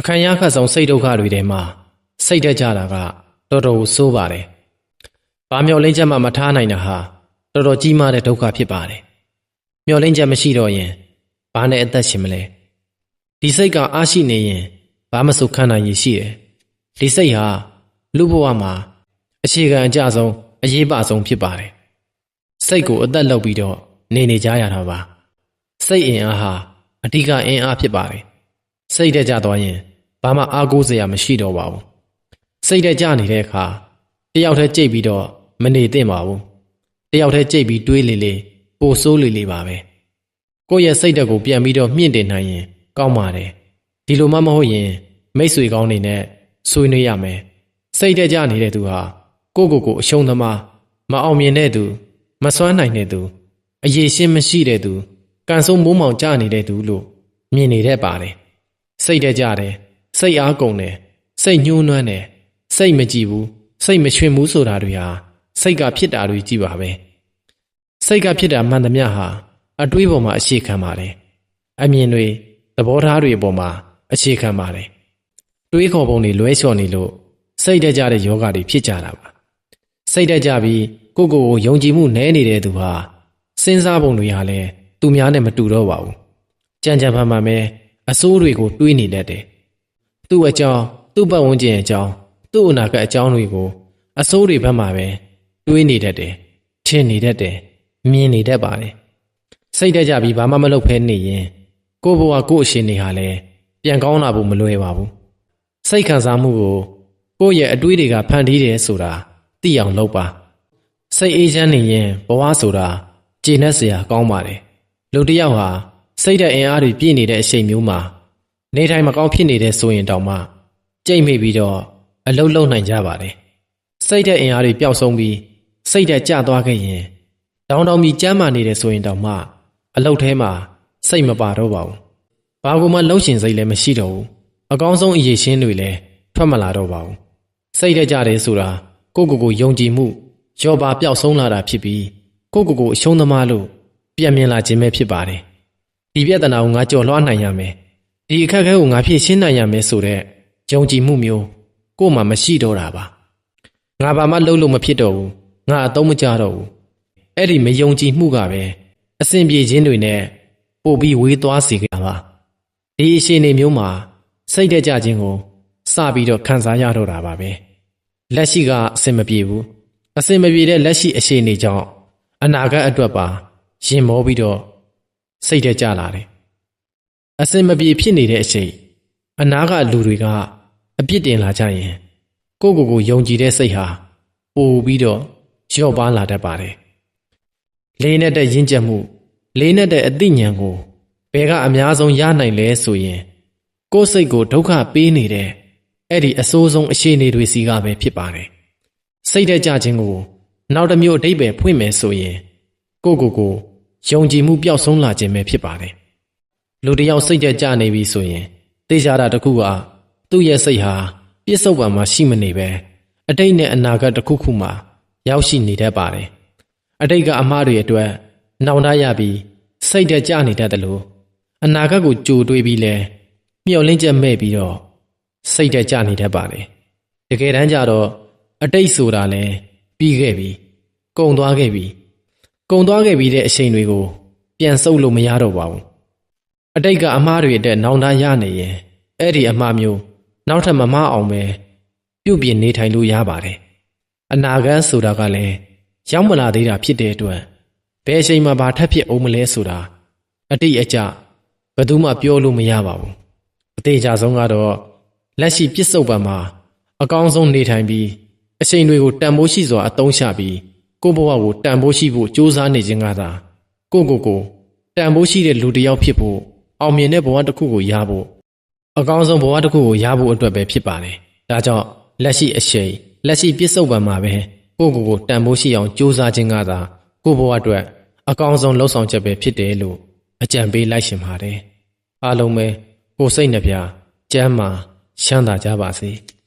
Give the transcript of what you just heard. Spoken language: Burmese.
အခမ်းရခတ်ဆုံးစိတ်ဒုက္ခတွေထဲမှာစိတ်တက်ကြတာကတော်တော်ဆိုးပါတယ်။ဘာမျောလင်းချက်မှမထားနိုင်တာဟာတော်တော်ကြီးမားတဲ့ဒုက္ခဖြစ်ပါတယ်။မျောလင်းချက်မရှိတော့ရင်ဘာနဲ့အသက်ရှင်မလဲ။ဒီစိတ်ကအားရှိနေရင်ဘာမဆိုခံနိုင်ရည်ရှိတယ်။ဒီစိတ်ဟာလူဘဝမှာအခြေခံအကျဆုံးအရေးပါဆုံးဖြစ်ပါတယ်။စိတ်ကိုအသက်လောက်ပြီးတော့နေနေကြရတာပါ။စိတ်အင်အားဟာအဓိကအင်အားဖြစ်ပါတယ်။စိတ်တက်ကြသွားရင် ဘာမှအားကိုးစရာမရှိတော့ပါဘူး။စိတ်တက်ကြနေတဲ့အခါတယောက်တည်းကြိတ်ပြီးတော့မနေသင့်ပါဘူး။တယောက်တည်းကြိတ်ပြီးတွေးလေလေပိုဆိုးလေလေပါပဲ။ကိုယ့်ရဲ့စိတ်တက်ကိုပြန်ပြီးတော့မြင့်တင်နိုင်ရင်ကောင်းပါတယ်။ဒီလိုမှမဟုတ်ရင် မိတ်ဆွေကောင်းတွေနဲ့ဆွေးနွေးရမယ်။စိတ်တက်ကြနေတဲ့သူဟာကိုယ့်ကိုယ်ကိုအရှုံးသမားမအောင်မြင်တဲ့သူမစွမ်းနိုင်တဲ့သူအရေးရှင်းမရှိတဲ့သူကန်ဆုံးမိုးမောင်ကြနေတဲ့သူလို့မြင်နေတတ်ပါတယ်စိတ်တကြတယ် စိတ်အားကုန်တယ်စိတ်ညှိုးနွမ်းတယ်စိတ်မကြည့်ဘူးစိတ်မချွင်ဘူးဆိုတာတွေဟာစိတ်ကဖြစ်တာတွေကြည့်ပါပဲစိတ်ကဖြစ်တာမှန်သမျှဟာအတွေးပေါ်မှာအခြေခံပါတယ်အမြင်တွေသဘောထားတွေပေါ်မှာအခြေခံပါတယ်တွေးခေါ်ပုံတွေလွဲချော်နေလို့စိတ်တကြတဲ့ယောဂတွေဖြစ်ကြတာပါစိတ်တကြပြီးကိုယ့်ကိုယ်ကိုယုံကြည်မှုနည်းနေတဲ့သူဟာစဉ်းစားပုံတွေဟာလည်းသူများနဲ့မတူတော့ပါဘူးကြံကြံဖန်ဖန်ပဲအစိုးတွေကိုတွေးနေတတ်တယ် သူ့အကြောင်းသူ့ပတ်ဝန်းကျင်အကြောင်းသူ့အနာဂတ်အကြောင်းတွေကိုအစိုးတွေဘက်မှာပဲတွေးနေတတ်တယ်ထင်နေတတ်တယ်မြင်နေတတ်ပါတယ်စိတ်တက်ကြပြီးဘာမှမလုပ်ဖဲနေရင်ကိုယ့်ဘဝကိုယ့်အရှင်တွေဟာလည်းပြန်ကောင်းလာဖို့မလွယ်ပါဘူးစိတ်ခံစားမှုကိုကိုယ့်ရဲ့အတွေးတွေကဖန်တီးတယ်ဆိုတာသိအောင်လုပ်ပါစိတ်အေးချမ်းနေရင်ဘဝဆိုတာကျေနပ်စရာကောင်းပါတယ်လူတစ်ယောက်ဟာစိတ်ဓာတ်အင်အားတွေပြည့်နေတဲ့အချိန်မျိုးမှာ နေထိုင်မကောင်းဖြစ်နေတဲ့ဆိုရင်တောင်မှကြိတ်မိပြီးတော့အလုတ်လုံနိုင်ကြပါတယ်စိတ်ဓာတ်အင်အားတွေပျောက်ဆုံးပြီးစိတ်ဓာတ်ကျသွားခဲ့ရင်တောင်းတောင်းပြီးကြမ်းမာနေတဲ့ဆိုရင်တောင်မှအလုတ်ထဲမှာစိတ်မပါတော့ပါဘူးဘာကူမှလှုပ်ရှင်စိတ်လည်းမရှိတော့ဘူးအကောင်းဆုံးအရေးရှင်းတွေလည်းထွက်မလာတော့ပါဘူးစိတ်ဓာတ်ကြတယ်ဆိုတာကိုယ့်ကိုယ်ကိုယုံကြည်မှုရောပါပျောက်ဆုံးလာတာဖြစ်ပြီးကိုယ့်ကိုယ်ကိုအရှုံးသမားလို့ပြန်မြင်လာခြင်းပဲဖြစ်ပါတယ်ဒီပြဿနာကိုငါကြော်လွှားနိုင်ရမယ် ဒီအခက်အခဲကိုငါဖြေရှင်းနိုင်ရမယ်ဆိုတဲ့ယုံကြည်မှုမျိုးကို့မှာမရှိတော့တာပါငါဘာမှလုပ်လို့မဖြစ်တော့ဘူးငါအသုံးမကျတော့ဘူးအဲ့ဒီမယုံကြည်မှုကပဲအစဉ်ပြေခြင်းတွေနဲ့ပို့ပြီးဝေးသွားစေကြပါဒီအရှင်နေမျိုးမှာစိတ်တက်ကြခြင်းကိုစပြီးတော့ခံစားရတော့တာပါပဲလက်ရှိကအစင်မပြေဘူးအစင်မပြေတဲ့လက်ရှိအခြေအနေကြောင့်အနာဂတ်အတွက်ပါရင်မောပြီးတော့စိတ်ထဲကျလာတယ် အစင်မပြေဖြစ်နေတဲ့အချိန်အနာကလူတွေကအပြစ်တင်လာကြရင်ကိုယ့်ကိုယ်ကိုယုံကြည်တဲ့စိတ်ဟာပိုပြီးတော့လျော့ပါလာတတ်ပါတယ်လေးနဲ့တဲ့ရင့်ကျက်မှုလေးနဲ့တဲ့အသိဉာဏ်ကိုဘယ်ကအများဆုံးရနိုင်လဲဆိုရင် ကိုယ်စိတ်ကိုဒုက္ခပေးနေတဲ့အဲ့ဒီအဆိုးဆုံးအခြေအနေတွေစီကပဲဖြစ်ပါတယ်စိတ်တဲ့ကြခြင်းကို နောက်တစ်မျိုးအတိတ်ပဲဖွင့်မယ်ဆိုရင်ကိုကိုကိုယုံကြည်မှုပျောက်ဆုံးလာခြင်းပဲဖြစ်ပါတယ် လူတစ်ယောက်စိတ်ကြကြနေပြီဆိုရင်တေချာတာတစ်ခုကသူ့ရဲ့စိတ်ဟာပြစ္ဆုတ်ပံမှာရှိမနေပဲအတိတ်နဲ့အနာဂတ်တစ်ခုခုမှာရောက်ရှိနေတတ်ပါတယ်အတိတ်ကအမှားတွေအတွက်နှောင်တရပြီးစိတ်တက်ကြနေတတ်တယ်လို့အနာဂတ်ကိုကြိုတွေးပြီးလဲမျှော်လင့်ချက်မဲ့ပြီးတော့စိတ်တက်ကြနေတတ်ပါတယ်တကယ်တမ်းကျတော့အတိတ်ဆိုတာလဲပြီးခဲ့ပြီကုံသွားခဲ့ပြီကုံသွားခဲ့ပြီးတဲ့အချိန်တွေကိုပြန်ဆုပ်လို့မရတော့ပါဘူး အတိတ်ကအမားတွေအတွက်နောင်တရနေရင်အဲ့ဒီအမှားမျိုးနောက်ထပ်မမအောင်ပဲပြုတ်ပြင်းနေထိုင်လို့ရပါတယ်အနာဂတ်ဆိုတာကလည်းရောက်မလာသေးတာဖြစ်တဲ့အတွက်ဘယ်အချိန်မှဘာထပ်ဖြစ်အောင်မလဲဆိုတာအတိတ်အကျဘယ်သူမှပြောလို့မရပါဘူးအသေးချာဆုံးကတော့လက်ရှိပြစ်စုံပံမှာအကောင်းဆုံးနေထိုင်ပြီးအချိန်တွေကိုတန်ဖိုးရှိစွာအသုံးချပြီးကိုယ့်ဘဝကိုတန်ဖိုးရှိဖို့ကြိုးစားနေခြင်းကသာကိုယ့်ကိုယ်ကိုတန်ဖိုးရှိတဲ့လူတစ်ယောက်ဖြစ်ဖို့ အောင်မြင်တဲ့ဘဝတစ်ခုကိုရဖို့အကောင်းဆုံးဘဝတစ်ခုကိုရဖို့အတွက်ပဲဖြစ်ပါတယ်။ဒါကြောင့်လက်ရှိအချိန်လက်ရှိပြစ္ဆုတ်ပံမှာပဲကိုယ့်ကိုယ်ကိုတန်ဖိုးရှိအောင်ကြိုးစားခြင်းကသာကိုယ့်ဘဝအတွက်အကောင်းဆုံးလှုပ်ဆောင်ချက်ပဲဖြစ်တယ်လို့အကြံပေးလိုက်ရှင်ပါတယ်။အားလုံးပဲကိုယ်စိတ်နှပြကျမ်းမာချမ်းသာကြပါစေ။